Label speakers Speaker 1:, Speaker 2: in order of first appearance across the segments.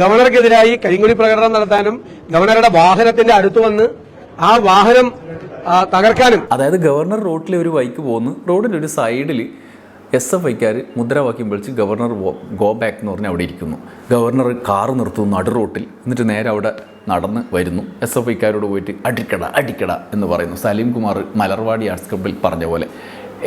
Speaker 1: ഗവർണർക്കെതിരായി കരിങ്കുടി പ്രകടനം നടത്താനും ഗവർണറുടെ വാഹനത്തിന്റെ അടുത്ത് വന്ന് ആ വാഹനം തകർക്കാനും.
Speaker 2: അതായത് ഗവർണർ റോഡിലെ ഒരു ബൈക്ക് പോകുന്നു. റോഡിന്റെ ഒരു സൈഡിൽ എസ് എഫ് ഐക്കാർ മുദ്രാവാക്യം വിളിച്ച് ഗവർണർ ഗോ ബാക്ക് എന്ന് പറഞ്ഞ് അവിടെ ഇരിക്കുന്നു. ഗവർണർ കാർ നിർത്തുന്നു നടു റോട്ടിൽ. എന്നിട്ട് നേരെ അവിടെ നടന്ന് വരുന്നു. എസ് എഫ് ഐക്കാരോട് പോയിട്ട് അടിക്കട അടിക്കട എന്ന് പറയുന്നു. സലീം കുമാർ മലർവാടി ആർട്സ് ക്ലബിൽ പറഞ്ഞ പോലെ.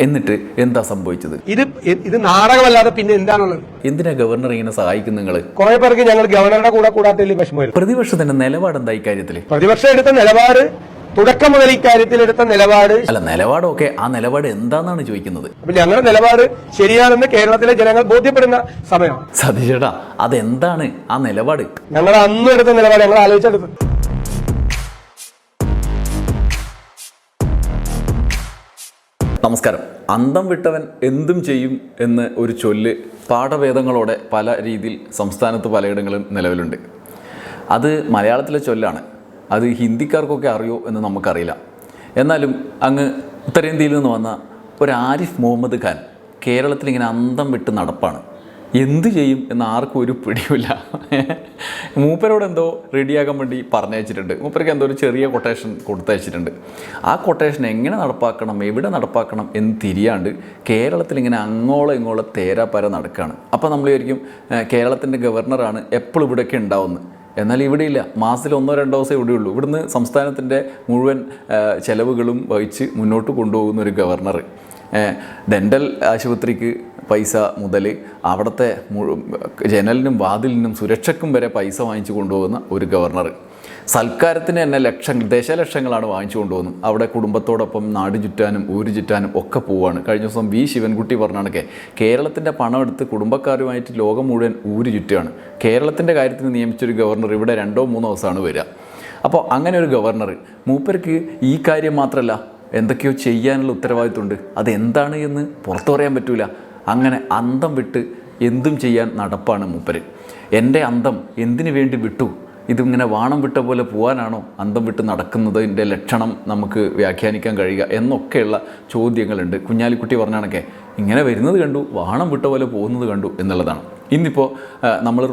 Speaker 2: എന്നിട്ട് എന്താ സംഭവിച്ചത്?
Speaker 1: ഇത് ഇത് നാടകമല്ലാതെ പിന്നെ എന്താണുള്ളത്?
Speaker 2: എന്തിനാ ഗവർണർ ഇങ്ങനെ സഹായിക്കും നിങ്ങൾ
Speaker 1: കുറെ പേർക്ക് ഞങ്ങൾ ഗവർണറുടെ കൂടെ കൂടാത്തതിൽ വിഷമമായിരുന്നു.
Speaker 2: പ്രതിപക്ഷത്തിന്റെ നിലപാട് എന്താ ഇക്കാര്യത്തിൽ
Speaker 1: പ്രതിപക്ഷം എടുത്ത നിലപാട് തുടക്കം മുതൽ ഇക്കാര്യത്തിൽ എടുത്ത നിലപാട്.
Speaker 2: അല്ല നിലപാടൊക്കെ ആ നിലപാട് എന്താണെന്നാണ് ചോദിക്കുന്നത്?
Speaker 1: അപ്പൊ ഞങ്ങളുടെ നിലപാട് ശരിയാണെന്ന് കേരളത്തിലെ ജനങ്ങൾ ബോധ്യപ്പെടുന്ന സമയം
Speaker 2: സതീഷേട്ടാ അതെന്താണ് ആ നിലപാട്?
Speaker 1: ഞങ്ങൾ അന്ന് എടുത്ത നിലപാട് ഞങ്ങൾ ആലോചിച്ചെടുത്ത്
Speaker 2: നമസ്കാരം. അന്തം വിട്ടവൻ എന്തും ചെയ്യും എന്ന് ഒരു ചൊല്ല് പാഠഭേദങ്ങളോടെ പല രീതിയിൽ സംസ്ഥാനത്ത് പലയിടങ്ങളിലും നിലവിലുണ്ട്. അത് മലയാളത്തിലെ ചൊല്ലാണ്. അത് ഹിന്ദിക്കാർക്കൊക്കെ അറിയോ എന്ന് നമുക്കറിയില്ല. എന്നാലും അങ്ങ് ഉത്തരേന്ത്യയിൽ നിന്ന് വന്ന ഒരു ആരിഫ് മുഹമ്മദ് ഖാൻ കേരളത്തിൽ ഇങ്ങനെ അന്തം വിട്ട് നടപ്പാണ്. എന്ത് ചെയ്യും എന്ന് ആർക്കും ഒരു പിടിയുമില്ല. മൂപ്പരോട് എന്തോ റെഡിയാക്കാൻ വേണ്ടി പറഞ്ഞയച്ചിട്ടുണ്ട്. മൂപ്പർക്ക് എന്തോ ഒരു ചെറിയ കൊട്ടേഷൻ കൊടുത്തയച്ചിട്ടുണ്ട്. ആ കൊട്ടേഷൻ എങ്ങനെ നടപ്പാക്കണം എവിടെ നടപ്പാക്കണം എന്ന് തിരിയാണ്ട് കേരളത്തിൽ ഇങ്ങനെ അങ്ങോളം ഇങ്ങോളം തേരാപ്പര നടക്കുകയാണ് അപ്പോൾ നമ്മൾ വിചാരിക്കും കേരളത്തിന്റെ ഗവർണറാണ് എപ്പോഴും ഇവിടെയൊക്കെ ഉണ്ടാവുന്നത്. എന്നാൽ ഇവിടെയില്ല. മാസത്തിൽ ഒന്നോ രണ്ടോ ദിവസം ഇവിടെയുള്ളൂ. ഇവിടുന്ന് സംസ്ഥാനത്തിന്റെ മുഴുവൻ ചെലവുകളും വഹിച്ച് മുന്നോട്ട് കൊണ്ടുപോകുന്ന ഒരു ഗവർണർ ഡെന്റൽ ആശുപത്രിക്ക് പൈസ മുതൽ അവിടുത്തെ ജനലിനും വാതിലിനും സുരക്ഷയ്ക്കും വരെ പൈസ വാങ്ങിച്ചു കൊണ്ടുപോകുന്ന ഒരു ഗവർണർ. സൽക്കാരത്തിന് തന്നെ ലക്ഷങ്ങൾ ദശലക്ഷങ്ങളാണ് വാങ്ങിച്ചു കൊണ്ടുപോകുന്നത്. അവിടെ കുടുംബത്തോടൊപ്പം നാട് ചുറ്റാനും ഊര് ചുറ്റാനും ഒക്കെ പോവാണ്. കഴിഞ്ഞ ദിവസം വി ശിവൻകുട്ടി പറഞ്ഞാണൊക്കെ കേരളത്തിന്റെ പണം എടുത്ത് കുടുംബക്കാരുമായിട്ട് ലോകം മുഴുവൻ ഊര് ചുറ്റുകയാണ്. കേരളത്തിന്റെ കാര്യത്തിന് നിയമിച്ചൊരു ഗവർണർ ഇവിടെ രണ്ടോ മൂന്നോ ദിവസമാണ് വരിക. അപ്പോൾ അങ്ങനെ ഒരു ഗവർണർ മൂപ്പർക്ക് ഈ കാര്യം മാത്രമല്ല എന്തൊക്കെയോ ചെയ്യാനുള്ള ഉത്തരവാദിത്വമുണ്ട്. അതെന്താണ് എന്ന് പുറത്തു പറയാൻ പറ്റൂല. അങ്ങനെ അന്തം വിട്ട് എന്തും ചെയ്യാൻ നടപ്പാണ് മൂപ്പര്. എന്റെ അന്തം എന്തിനു വേണ്ടി വിട്ടു? ഇതിങ്ങനെ വാണം വിട്ട പോലെ പോകാനാണോ അന്തം വിട്ട് നടക്കുന്നതിന്റെ ലക്ഷണം നമുക്ക് വ്യാഖ്യാനിക്കാൻ കഴിയുക എന്നൊക്കെയുള്ള ചോദ്യങ്ങളുണ്ട്. കുഞ്ഞാലിക്കുട്ടി പറഞ്ഞാണൊക്കെ ഇങ്ങനെ വരുന്നത് കണ്ടു വാണം വിട്ട പോലെ പോകുന്നത് കണ്ടു എന്നുള്ളതാണ്. ഇന്നിപ്പോൾ നമ്മൾ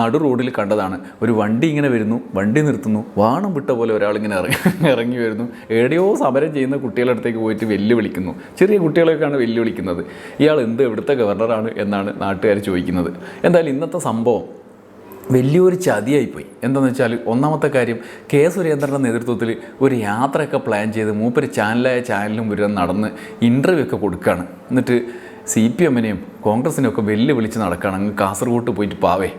Speaker 2: നടു റോഡിൽ കണ്ടതാണ് ഒരു വണ്ടി ഇങ്ങനെ വരുന്നു വണ്ടി നിർത്തുന്നു വാണം വിട്ട പോലെ ഒരാളിങ്ങനെ ഇറങ്ങി ഇറങ്ങി വരുന്നു. എവിടെയോ സമരം ചെയ്യുന്ന കുട്ടികളുടെ അടുത്തേക്ക് പോയിട്ട് വെല്ലുവിളിക്കുന്നു. ചെറിയ കുട്ടികളെയൊക്കെയാണ് വെല്ലുവിളിക്കുന്നത്. ഇയാൾ എന്ത് എവിടുത്തെ ഗവർണറാണ് എന്നാണ് നാട്ടുകാർ ചോദിക്കുന്നത്. എന്തായാലും ഇന്നത്തെ സംഭവം വലിയൊരു ചതിയായിപ്പോയി. എന്താണെന്ന് വെച്ചാൽ ഒന്നാമത്തെ കാര്യം കെ സുരേന്ദ്രന്റെ നേതൃത്വത്തിൽ ഒരു യാത്രയൊക്കെ പ്ലാൻ ചെയ്ത് മൂപ്പര് ചാനലായ ചാനലിനും മുഴുവൻ നടന്ന് ഇന്റർവ്യൂ ഒക്കെ കൊടുക്കുകയാണ് എന്നിട്ട് സി പി എമ്മിനെയും കോൺഗ്രസിനെയും ഒക്കെ വെല്ലുവിളിച്ച് നടക്കുകയാണ് അങ്ങ് കാസർഗോട്ട് പോയിട്ട് പാവേ.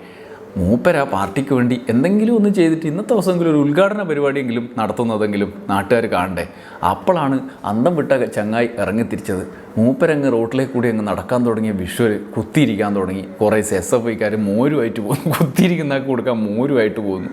Speaker 2: മൂപ്പര പാർട്ടിക്ക് വേണ്ടി എന്തെങ്കിലും ഒന്ന് ചെയ്തിട്ട് ഇന്നത്തെ ദിവസമെങ്കിലും ഒരു ഉദ്ഘാടന പരിപാടിയെങ്കിലും നടത്തുന്നതെങ്കിലും നാട്ടുകാർ കാണണ്ടേ? അപ്പോഴാണ് അന്തം വിട്ട ചങ്ങായി ഇറങ്ങി തിരിച്ചത്. മൂപ്പരങ്ങ് റോട്ടിലേക്ക് കൂടി അങ്ങ് നടക്കാൻ തുടങ്ങിയ വിഷ്വൽ കുത്തിയിരിക്കാൻ തുടങ്ങി. കുറേ എസ് എഫ് ഐക്കാർ മോരുമായിട്ട് പോകുന്നു. കുത്തിയിരിക്കുന്നതൊക്കെ കൊടുക്കാൻ മോരുമായിട്ട് പോകുന്നു.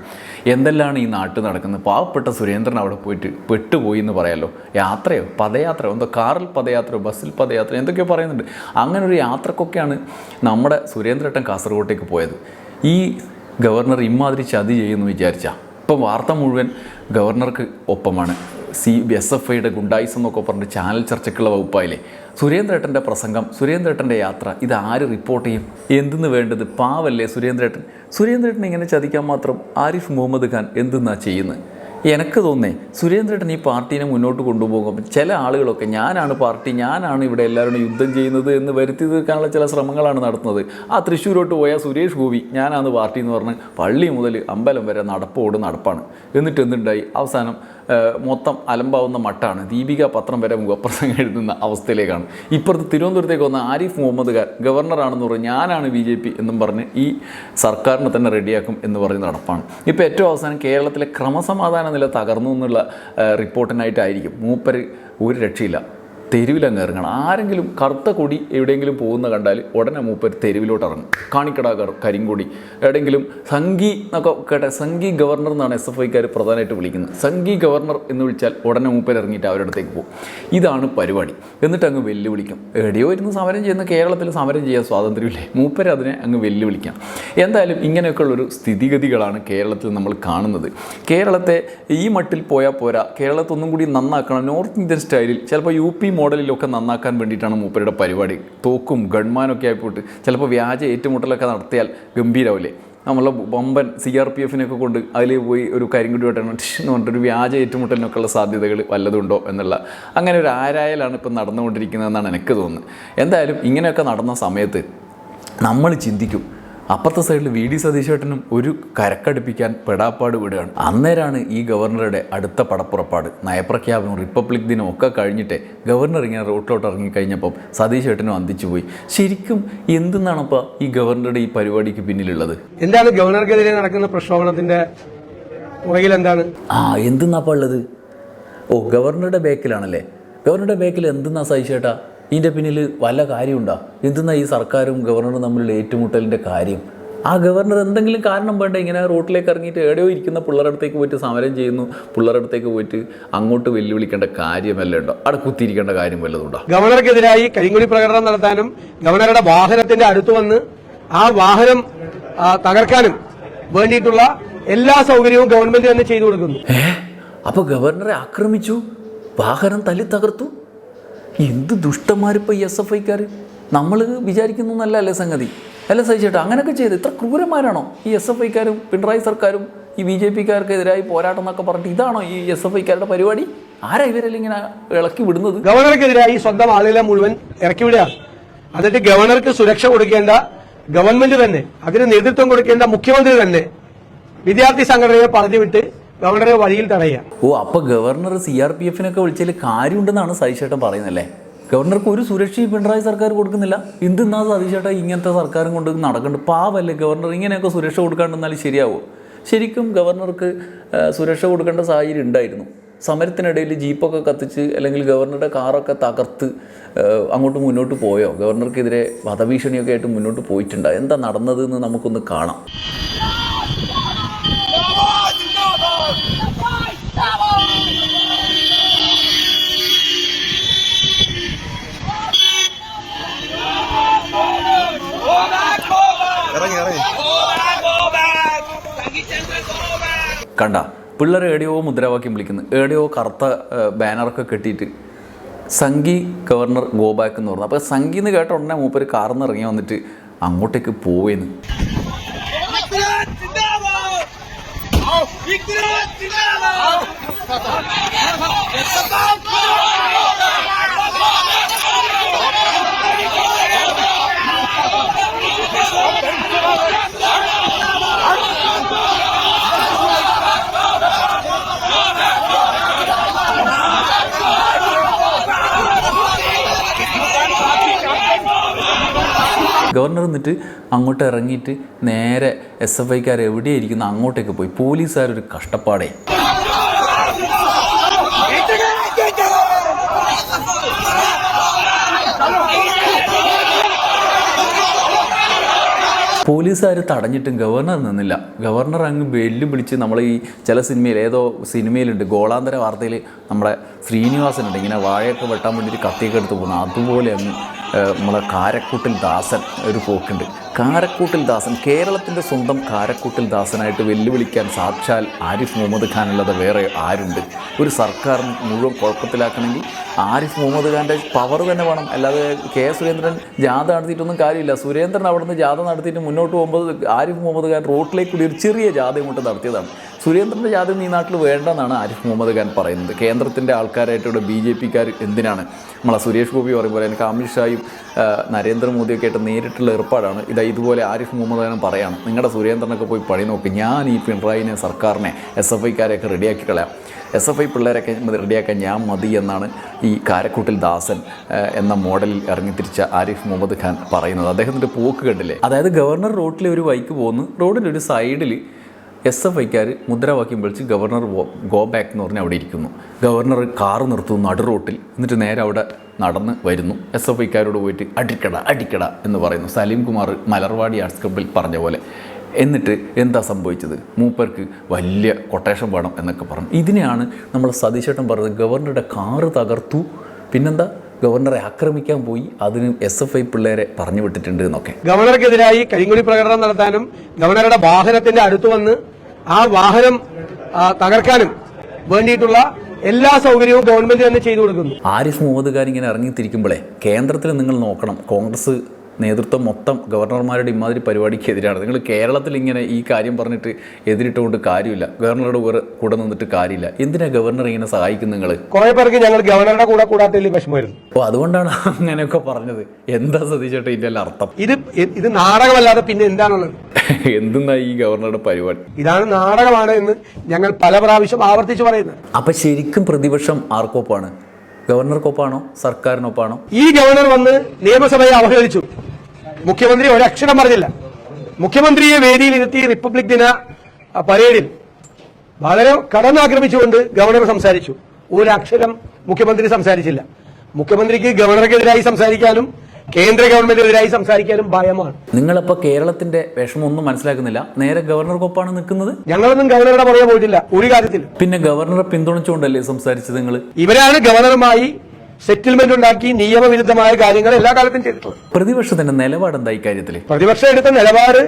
Speaker 2: എന്തെല്ലാം ഈ നാട്ടിൽ നടക്കുന്നത്? പാവപ്പെട്ട സുരേന്ദ്രൻ അവിടെ പോയിട്ട് പെട്ടുപോയി എന്ന് പറയാമല്ലോ യാത്രയോ? പദയാത്രയോ? എന്തോ കാറിൽ പദയാത്രയോ? ബസ്സിൽ പദയാത്രയോ? എന്തൊക്കെയോ പറയുന്നുണ്ട്. അങ്ങനെ ഒരു യാത്രക്കൊക്കെയാണ് നമ്മുടെ സുരേന്ദ്രേട്ടൻ കാസർഗോട്ടേക്ക് പോയത്. ഈ ഗവർണർ ഇമാതിരി ചതി ചെയ്യുമെന്ന് വിചാരിച്ച. ഇപ്പം വാർത്ത മുഴുവൻ ഗവർണർക്ക് ഒപ്പമാണ്. സി എസ് എഫ് ഐയുടെ ഗുണ്ടായിസ് എന്നൊക്കെ പറഞ്ഞിട്ട് ചാനൽ ചർച്ചയ്ക്കുള്ള വകുപ്പായില്ലേ? സുരേന്ദ്രേട്ടന്റെ പ്രസംഗം സുരേന്ദ്രേട്ടന്റെ യാത്ര ഇത് ആര് റിപ്പോർട്ട് ചെയ്യും? എന്തെന്ന് വേണ്ടത്? പാവല്ലേ സുരേന്ദ്രേട്ടൻ? സുരേന്ദ്രേട്ടൻ ഇങ്ങനെ ചതിക്കാൻ മാത്രം ആരിഫ് മുഹമ്മദ് ഖാൻ എന്തെന്നാ ചെയ്യുന്നത്? എനിക്ക് തോന്നേ സുരേന്ദ്രേട്ടൻ ഈ പാർട്ടീനെ മുന്നോട്ട് കൊണ്ടുപോകും ചില ആളുകളൊക്കെ ഞാനാണ് പാർട്ടി ഞാനാണ് ഇവിടെ എല്ലാവരും യുദ്ധം ചെയ്യുന്നത് എന്ന് വരുത്തി തീർക്കാനുള്ള ചില ശ്രമങ്ങളാണ് നടത്തുന്നത്. ആ തൃശ്ശൂരോട്ട് പോയ സുരേഷ് ഗോപി ഞാനാണ് പാർട്ടി എന്ന് പറഞ്ഞ് പള്ളി മുതൽ അമ്പലം വരെ നടപ്പോട് നടപ്പാണ്. എന്നിട്ട് എന്തുണ്ടായി? അവസാനം മൊത്തം അലമ്പാവുന്ന മട്ടാണ്. ദീപിക പത്രം വരെ മുഖപ്രസംഗം എഴുതുന്ന അവസ്ഥയിലേക്കാണ്. ഇപ്പുറത്ത് തിരുവനന്തപുരത്തേക്ക് വന്ന ആരിഫ് മുഹമ്മദ് ഖാൻ ഗവർണറാണെന്ന് പറഞ്ഞ് ഞാനാണ് ബി ജെ പി എന്നും പറഞ്ഞ് ഈ സർക്കാരിനെ തന്നെ റെഡിയാക്കും എന്ന് പറഞ്ഞ് നടപ്പാണ്. ഇപ്പോൾ ഏറ്റവും അവസാനം കേരളത്തിലെ ക്രമസമാധാന നില തകർന്നു എന്നുള്ള റിപ്പോർട്ടിനായിട്ടായിരിക്കും. മൂപ്പര് ഒരു രക്ഷയില്ല. തെരുവിലങ്ങ് ഇറങ്ങണം. ആരെങ്കിലും കറുത്ത കൊടി എവിടെയെങ്കിലും പോകുന്ന കണ്ടാൽ ഉടനെ മൂപ്പർ തെരുവിലോട്ട് ഇറങ്ങും. കാണിക്കട കരിങ്കൊടി എവിടെയെങ്കിലും സംഘി എന്നൊക്കെ കേട്ടെ സംഘി ഗവർണർ എന്നാണ് എസ് എഫ് ഐക്കാർ പ്രധാനമായിട്ട് വിളിക്കുന്നത്. സംഘി ഗവർണർ എന്ന് വിളിച്ചാൽ ഉടനെ മൂപ്പർ ഇറങ്ങിയിട്ട് അവരുടെ അടുത്തേക്ക് പോകും. ഇതാണ് പരിപാടി. എന്നിട്ട് അങ്ങ് വെല്ലുവിളിക്കും. എവിടെയോ ഇരുന്ന് സമരം ചെയ്യുന്ന കേരളത്തിൽ സമരം ചെയ്യാൻ സ്വാതന്ത്ര്യമില്ലേ? മൂപ്പർ അതിനെ അങ്ങ് വെല്ലുവിളിക്കാം. എന്തായാലും ഇങ്ങനെയൊക്കെയുള്ളൊരു സ്ഥിതിഗതികളാണ് കേരളത്തിൽ നമ്മൾ കാണുന്നത്. കേരളത്തെ ഈ മട്ടിൽ പോയാൽ പോരാ. കേരളത്തെ ഒന്നും കൂടി നന്നാക്കണം. നോർത്ത് ഇന്ത്യൻ സ്റ്റൈലിൽ ചിലപ്പോൾ യു പി മോഡലിലൊക്കെ നന്നാക്കാൻ വേണ്ടിയിട്ടാണ് മൂപ്പരുടെ പരിപാടി. തോക്കും ഗൺമാനൊക്കെ ആയിപ്പോട്ട് ചിലപ്പോൾ വ്യാജ ഏറ്റുമുട്ടലൊക്കെ നടത്തിയാൽ ഗംഭീരാവില്ലേ? നമ്മളെ ബമ്പൻ സി ആർ പി എഫിനൊക്കെ കൊണ്ട് അതിൽ പോയി ഒരു കരിങ്കുടി വെട്ടണം. ടിഷ് എന്ന് പറഞ്ഞിട്ടൊരു വ്യാജ ഏറ്റുമുട്ടലിനൊക്കെയുള്ള സാധ്യതകൾ വല്ലതുണ്ടോ എന്നുള്ള അങ്ങനെ ഒരു ആരായലാണ് ഇപ്പം നടന്നുകൊണ്ടിരിക്കുന്നതെന്നാണ് എനിക്ക് തോന്നുന്നത്. എന്തായാലും ഇങ്ങനെയൊക്കെ നടന്ന സമയത്ത് നമ്മൾ ചിന്തിക്കും. അപ്പുറത്തെ സൈഡിൽ വി ഡി സതീശേട്ടനും ഒരു കരക്കടുപ്പിക്കാൻ പെടാപ്പാട് വിടുകയാണ്. അന്നേരാണ് ഈ ഗവർണറുടെ അടുത്ത പടപ്പുറപ്പാട്. നയപ്രഖ്യാപനം റിപ്പബ്ലിക് ദിനം ഒക്കെ കഴിഞ്ഞിട്ട് ഗവർണർ ഇങ്ങനെ റോട്ടിലോട്ട് ഇറങ്ങിക്കഴിഞ്ഞപ്പം സതീശേട്ടനും അന്തിച്ചു പോയി. ശരിക്കും എന്തെന്നാണപ്പോൾ ഈ ഗവർണറുടെ ഈ പരിപാടിക്ക് പിന്നിലുള്ളത്?
Speaker 1: എന്താണ് ഗവർണർക്കെതിരെ നടക്കുന്ന പ്രക്ഷോഭണത്തിന്റെ പുറകിൽ എന്താണ്
Speaker 2: ആ എന്തെന്നാപ്പോൾ ഉള്ളത്? ഓ ഗവർണറുടെ ബേക്കിലാണല്ലേ? ഗവർണറുടെ ബേക്കിൽ എന്തെന്നാ സഹിച്ചേട്ടാ ഇതിന്റെ പിന്നിൽ വല്ല കാര്യമുണ്ടോ? എന്തെന്നാ ഈ സർക്കാരും ഗവർണറും തമ്മിലുള്ള ഏറ്റുമുട്ടലിന്റെ കാര്യം? ആ ഗവർണർ എന്തെങ്കിലും കാരണം വേണ്ട? ഇങ്ങനെ റോട്ടിലേക്ക് ഇറങ്ങിയിട്ട് എവിടെയോ ഇരിക്കുന്ന പിള്ളേരുടെ അടുത്തേക്ക് പോയിട്ട് സമരം ചെയ്യുന്നു. പിള്ളേരുടെ അടുത്തേക്ക് പോയിട്ട് അങ്ങോട്ട് വെല്ലുവിളിക്കേണ്ട കാര്യമല്ല ഉണ്ടോ? അവിടെ കുത്തിയിരിക്കേണ്ട കാര്യം വല്ലതുണ്ടോ
Speaker 1: ഗവർണർക്കെതിരായി കരിങ്കുടി പ്രകടനം നടത്താനും ഗവർണറുടെ വാഹനത്തിന്റെ അടുത്ത് വന്ന് ആ വാഹനം തകർക്കാനും വേണ്ടിയിട്ടുള്ള എല്ലാ സൗകര്യവും ഗവൺമെന്റ് തന്നെ ചെയ്തു കൊടുക്കുന്നു.
Speaker 2: അപ്പൊ ഗവർണറെ ആക്രമിച്ചു? വാഹനം തല്ലി തകർത്തു? എന്ത് ദുഷ്ടന്മാരിപ്പോൾ ഈ എസ് എഫ് ഐക്കാർ നമ്മൾ വിചാരിക്കുന്നു എന്നല്ല സംഗതി? അല്ല സഹിച്ചേട്ടാ അങ്ങനെയൊക്കെ ചെയ്ത് ഇത്ര ക്രൂരന്മാരാണോ ഈ എസ് എഫ് ഐക്കാരും പിണറായി സർക്കാരും ഈ ബി ജെ പിക്കാർക്കെതിരായി പോരാട്ടം എന്നൊക്കെ പറഞ്ഞിട്ട് ഇതാണോ ഈ എസ് എഫ് ഐക്കാരുടെ പരിപാടി? ആരാ ഇവരെല്ലാം ഇങ്ങനെ ഇളക്കി വിടുന്നത്?
Speaker 1: ഗവർണർക്കെതിരായി സ്വന്തം ആളുകളെ മുഴുവൻ ഇറക്കി വിടുകയാണ് എന്നിട്ട് ഗവർണർക്ക് സുരക്ഷ കൊടുക്കേണ്ട ഗവൺമെന്റ് തന്നെ അതിന് നേതൃത്വം കൊടുക്കേണ്ട മുഖ്യമന്ത്രി തന്നെ വിദ്യാർത്ഥി സംഘടനയെ പറഞ്ഞുവിട്ട് ഗവർണറെ വഴിയിൽ തടയുക.
Speaker 2: ഓ അപ്പൊ ഗവർണർ സി ആർ പി എഫിനൊക്കെ വിളിച്ചതിൽ കാര്യമുണ്ടെന്നാണ് സതീശേട്ടൻ പറയുന്നല്ലേ ഗവർണർക്ക് ഒരു സുരക്ഷയും പിണറായി സർക്കാർ കൊടുക്കുന്നില്ല. എന്തെന്നാ സതീശേട്ട ഇങ്ങനത്തെ സർക്കാരും കൊണ്ട് നടക്കുന്നുണ്ട് പാവല്ലേ ഗവർണർ ഇങ്ങനെയൊക്കെ സുരക്ഷ കൊടുക്കാണ്ടെന്നാലും ശരിയാവോ? ശരിക്കും ഗവർണർക്ക് സുരക്ഷ കൊടുക്കേണ്ട സാഹചര്യം ഉണ്ടായിരുന്നു. സമരത്തിനിടയിൽ ജീപ്പൊക്കെ കത്തിച്ച് അല്ലെങ്കിൽ ഗവർണറുടെ കാറൊക്കെ തകർത്ത് അങ്ങോട്ട് മുന്നോട്ട് പോയോ? ഗവർണർക്കെതിരെ വധഭീഷണിയൊക്കെ ആയിട്ട് മുന്നോട്ട് പോയിട്ടുണ്ടോ? എന്താ നടന്നതെന്ന് നമുക്കൊന്ന് കാണാം. കണ്ട പിള്ളേർ എവിടെയോ മുദ്രാവാക്യം വിളിക്കുന്നു. എവിടെയോ കറുത്ത ബാനറൊക്കെ കെട്ടിയിട്ട് സംഗി ഗവർണർ ഗോബാക്ക് എന്ന് പറഞ്ഞു. അപ്പോൾ സംഗി എന്ന് കേട്ട ഉടനെ മൂപ്പര് കാർന്ന് ഇറങ്ങി വന്നിട്ട് അങ്ങോട്ടേക്ക് പോവേന്ന്.
Speaker 3: İktidar
Speaker 2: ഗവർണർ എന്നിട്ട് അങ്ങോട്ട് ഇറങ്ങിയിട്ട് നേരെ എസ് എഫ് ഐക്കാർ എവിടെയായിരിക്കുന്ന അങ്ങോട്ടേക്ക് പോയി. പോലീസുകാരൊരു കഷ്ടപ്പാടേ. പോലീസുകാർ തടഞ്ഞിട്ടും ഗവർണർ നിന്നില്ല. ഗവർണർ അങ്ങ് വെല്ലുവിളിച്ച് നമ്മൾ ഈ ചില സിനിമയിൽ ഏതോ സിനിമയിലുണ്ട് ഗോളാന്തര വാർത്തയിൽ നമ്മുടെ ശ്രീനിവാസനുണ്ട് ഇങ്ങനെ വാഴയൊക്കെ വെട്ടാൻ വേണ്ടിയിട്ട് കത്തിയൊക്കെ എടുത്ത് പോകുന്നത്. അതുപോലെ അങ്ങ് നമ്മളെ കാരക്കൂട്ടിൽ ദാസൻ ഒരു പോക്കുണ്ട്. കാരക്കൂട്ടിൽ ദാസൻ കേരളത്തിന്റെ സ്വന്തം കാരക്കൂട്ടിൽ ദാസനായിട്ട് വെല്ലുവിളിക്കാൻ സാക്ഷാൽ ആരിഫ് മുഹമ്മദ് ഖാൻ അല്ലാതെ വേറെ ആരുണ്ട്? ഒരു സർക്കാർ മുഴുവൻ കുഴപ്പത്തിലാക്കണമെങ്കിൽ ആരിഫ് മുഹമ്മദ് ഖാന്റെ പവർ തന്നെ വേണം. അല്ലാതെ കെ സുരേന്ദ്രൻ ജാഥ നടത്തിയിട്ടൊന്നും കാര്യമില്ല. സുരേന്ദ്രൻ അവിടുന്ന് ജാഥ നടത്തിയിട്ട് മുന്നോട്ട് പോകുമ്പോൾ ആരിഫ് മുഹമ്മദ് ഖാൻ റോട്ടിലേക്ക് കൂടി ഒരു ചെറിയ ജാഥ ഇങ്ങോട്ട് നടത്തിയതാണ്. സുരേന്ദ്രന്റെ ജാഥ ഈ നാട്ടിൽ വേണ്ടെന്നാണ് ആരിഫ് മുഹമ്മദ് ഖാൻ പറയുന്നത്. കേന്ദ്രത്തിന്റെ ആൾക്കാരായിട്ട് ഇവിടെ ബി ജെ പിക്കാർ എന്തിനാണ്? നമ്മളെ സുരേഷ് ഗോപി പറയുമ്പോൾ എനിക്ക് അമിത്ഷായും നരേന്ദ്രമോദിയൊക്കെ ആയിട്ട് നേരിട്ടുള്ള ഏർപ്പാടാണ്. ഇതാ ഇതുപോലെ ആരിഫ് മുഹമ്മദ് പറയാണ് നിങ്ങളുടെ സുരേന്ദ്രനൊക്കെ പോയി പണി നോക്കി. ഞാൻ ഈ പിണറായിനെ സർക്കാരിനെ എസ് എഫ് ഐക്കാരെയൊക്കെ റെഡിയാക്കി കളയാം. എസ് എഫ് ഐ പിള്ളേരൊക്കെ റെഡിയാക്കാൻ ഞാൻ മതി എന്നാണ് ഈ കാരക്കൂട്ടിൽ ദാസൻ എന്ന മോഡലിൽ ഇറങ്ങിത്തിരിച്ച ആരിഫ് മുഹമ്മദ് ഖാൻ പറയുന്നത്. അദ്ദേഹത്തിന്റെ പോക്ക് കണ്ടില്ലേ? അതായത് ഗവർണർ റോട്ടിലെ ഒരു വൈക്ക് പോകുന്നു റോഡിന്റെ ഒരു സൈഡിൽ എസ് എഫ് ഐക്കാർ മുദ്രാവാക്യം വിളിച്ച് ഗവർണർ ഗോ ബാക്ക് എന്ന് പറഞ്ഞ് അവിടെ ഇരിക്കുന്നു. ഗവർണർ കാർ നിർത്തുന്നു നടുറോട്ടിൽ. എന്നിട്ട് നേരെ അവിടെ നടന്ന് വരുന്നു. എസ് എഫ് ഐക്കാരോട് പോയിട്ട് അടിക്കട അടിക്കട എന്ന് പറയുന്നു. സലീം കുമാർ മലർവാടി ആർട്സ് ക്ലബിൽ പറഞ്ഞ പോലെ. എന്നിട്ട് എന്താ സംഭവിച്ചത്? മൂപ്പർക്ക് വലിയ കൊട്ടേഷൻ വേണം എന്നൊക്കെ പറഞ്ഞു. ഇതിനെയാണ് നമ്മൾ സതീശേട്ടൻ പറഞ്ഞത് ഗവർണറുടെ കാറ് തകർത്തു. പിന്നെന്താ? ഗവർണറെ ആക്രമിക്കാൻ പോയി. അതിന് എസ് എഫ് ഐ പിള്ളേരെ പറഞ്ഞു വിട്ടിട്ടുണ്ട് എന്നൊക്കെ.
Speaker 1: ഗവർണർക്കെതിരായി കരിങ്കുടി പ്രകടനം നടത്താനും ഗവർണറുടെ വാഹനത്തിന്റെ അടുത്ത് വന്ന് ആ വാഹനം തകർക്കാനും വേണ്ടിയിട്ടുള്ള എല്ലാ സൗകര്യവും ഗവൺമെന്റ് തന്നെ ചെയ്തു കൊടുക്കുന്നു.
Speaker 2: ആരിഫ് മുഹമ്മദ് ഖാൻ ഇങ്ങനെ ഇറങ്ങിത്തിരിക്കുമ്പോഴേ കേന്ദ്രത്തിൽ നിങ്ങൾ നോക്കണം. കോൺഗ്രസ് നേതൃത്വം മൊത്തം ഗവർണർമാരുടെ ഇമാതിരി പരിപാടിക്ക് എതിരാണ് നിങ്ങൾ കേരളത്തിൽ ഇങ്ങനെ ഈ കാര്യം പറഞ്ഞിട്ട് എതിരിട്ടുകൊണ്ട് കാര്യമില്ല. ഗവർണറുടെ കൂടെ കൂടെ നിന്നിട്ട് കാര്യമില്ല. എന്തിനാ ഗവർണർ ഇങ്ങനെ സഹായിക്കും നിങ്ങൾ
Speaker 1: കുറെ പേർക്ക് ഞങ്ങൾ ഗവർണറുടെ കൂടെ കൂടാത്തതിൽ വിഷമമായിരുന്നു.
Speaker 2: അപ്പോൾ അതുകൊണ്ടാണ് അങ്ങനെയൊക്കെ പറഞ്ഞത്. എന്താ സതീശേട്ടാ ഇതിന്റെ എല്ലാം അർത്ഥം?
Speaker 1: ഇത് ഇത് നാടകമല്ലാതെ പിന്നെ എന്താണുള്ളത്?
Speaker 2: എന്തെന്നാ ഈ ഗവർണറുടെ പരിപാടി?
Speaker 1: ഇതാണ് നാടകമാണ് എന്ന് ഞങ്ങൾ പല പ്രാവശ്യം ആവർത്തിച്ച് പറയുന്നത്.
Speaker 2: അപ്പൊ ശരിക്കും പ്രതിപക്ഷം ആർക്കൊപ്പാണ്? ഗവർണർക്കൊപ്പാണോ? സർക്കാരിനൊപ്പാണോ?
Speaker 1: ഈ ഗവർണർ വന്ന് നിയമസഭയെ അവഹേളിച്ചു. മുഖ്യമന്ത്രി ഒരക്ഷരം പറഞ്ഞില്ല. മുഖ്യമന്ത്രിയെ വേദിയിൽ ഇരുത്തി റിപ്പബ്ലിക് ദിന പരേഡിൽ വളരെ കടന്നാക്രമിച്ചുകൊണ്ട് ഗവർണർ സംസാരിച്ചു. ഒരക്ഷരം മുഖ്യമന്ത്രി സംസാരിച്ചില്ല. മുഖ്യമന്ത്രിക്ക് ഗവർണർക്കെതിരായി സംസാരിക്കാനും കേന്ദ്ര ഗവൺമെന്റിനെതിരായി സംസാരിക്കാനും ഭയമാണ്.
Speaker 2: നിങ്ങളിപ്പോ കേരളത്തിന്റെ വിഷമമൊന്നും മനസ്സിലാക്കുന്നില്ല. നേരെ ഗവർണർക്കൊപ്പാണ് നിൽക്കുന്നത്?
Speaker 1: ഞങ്ങളൊന്നും ഗവർണറുടെ പുറകെ പോയിട്ടില്ല. ഒരു കാര്യത്തിൽ
Speaker 2: പിന്നെ ഗവർണറെ പിന്തുണച്ചുകൊണ്ടല്ലേ സംസാരിച്ചത് നിങ്ങൾ
Speaker 1: ഇവരാണ് ഗവർണറുമായി സെറ്റിൽമെന്റ് ഉണ്ടാക്കി നിയമവിരുദ്ധമായ കാര്യങ്ങൾ എല്ലാ കാലത്തും ചെയ്തിട്ടുള്ളത്.
Speaker 2: പ്രതിപക്ഷത്തിന്റെ നിലപാട് എന്താ ഇക്കാര്യത്തിൽ
Speaker 1: പ്രതിപക്ഷം എടുത്ത നിലപാട്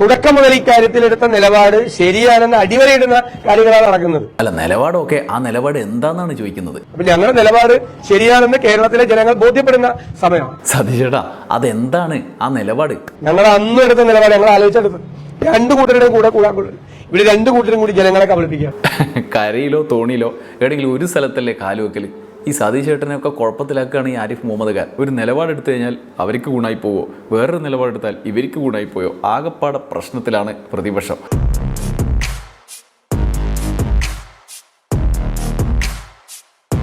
Speaker 1: തുടക്കം മുതൽ ഇക്കാര്യത്തിൽ എടുത്ത നിലപാട് ശരിയാണെന്ന് അടിവരയിടുന്ന കാര്യങ്ങളാണ് നടക്കുന്നത്.
Speaker 2: അല്ല നിലപാടൊക്കെ ആ നിലപാട് എന്താണെന്നാണ് ചോദിക്കുന്നത്?
Speaker 1: അപ്പൊ ഞങ്ങളുടെ നിലപാട് ശരിയാണെന്ന് കേരളത്തിലെ ജനങ്ങൾ ബോധ്യപ്പെടുന്ന സമയമാണ്.
Speaker 2: സതീഷേട്ടാ അതെന്താണ് ആ നിലപാട്?
Speaker 1: ഞങ്ങൾ അന്ന് എടുത്ത നിലപാട് ഞങ്ങൾ ആലോചിച്ചെടുത്ത്. രണ്ടു കൂട്ടരുടെയും കൂടെ കൂടാൻ ഇവിടെ രണ്ടു കൂട്ടരും കൂടി ജനങ്ങളെ കബളിപ്പിക്കുക
Speaker 2: കരയിലോ തോണിയിലോ എവിടെയെങ്കിലും ഒരു സ്ഥലത്തല്ലേ കാലുവെക്കൽ ഈ സതീശേട്ടനെയൊക്കെ കുഴപ്പത്തിലാക്കുകയാണ് ഈ ആരിഫ് മുഹമ്മദ് ഖാൻ. ഒരു നിലപാടെടുത്തു കഴിഞ്ഞാൽ അവർക്ക് ഗുണമായി പോവോ? വേറൊരു നിലപാടെടുത്താൽ ഇവർക്ക് ഗുണമായി പോയോ? ആകപ്പാടെ പ്രശ്നത്തിലാണ് പ്രതിപക്ഷം.